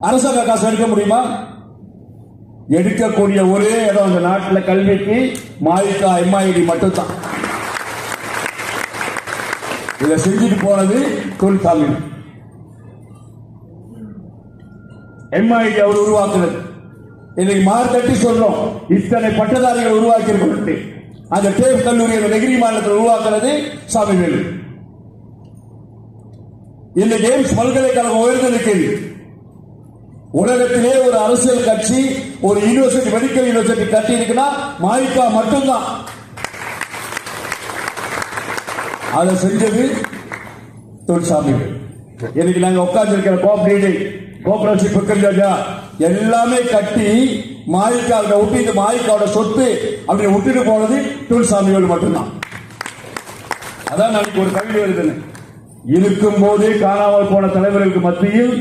அரசாங்க காசு எடுக்க முடியுமா? எடுக்கக்கூடிய ஒரே இடம் இந்த நாட்டில் கல்விக்கு மாயிக்கா எம்ஐடி மட்டும்தான். இதை செஞ்சுட்டு போனது தொழிற்சாமி எம்ஐடி அவர் உருவாக்குனது. இன்னைக்கு மார்த்தட்டி சொல்றோம் இத்தனை பட்டதாரிகள் உருவாக்கி இருக்கிறது அந்த டேப் கல்லூரி நெகிரி மாநிலத்தில் சாமி வேண்டும் இன்னைக்கு எய்ம்ஸ் பல்கலைக்கழகம் உயர்ந்து நிற்கிறது உலகத்திலே ஒரு அரசியல் கட்சி ஒரு யூனிவர்சிட்டி மெடிக்கல் யூனிவர்சிட்டி கட்டி இருக்குன்னா மாய்கா மட்டும்தான். அதை செஞ்சது தொழிற்சாமி இன்னைக்கு நாங்க உட்கார்ந்துருக்கிற கோஆபரேட்டிவ் கோஆபரேட்டிவ் பிக்கல்ஜா எல்லாமே கட்டி மாய்க்காவோட விட்டு இந்த மாய்க்காவோட சொத்து அப்படி விட்டுட்டு போனது தொழிற்சாமியோடு மட்டும்தான். அதான் நாளைக்கு ஒரு கல்வி வருதுன்னு இருக்கும் போதே காணாமல் போன தலைவர்களுக்கு மத்தியில்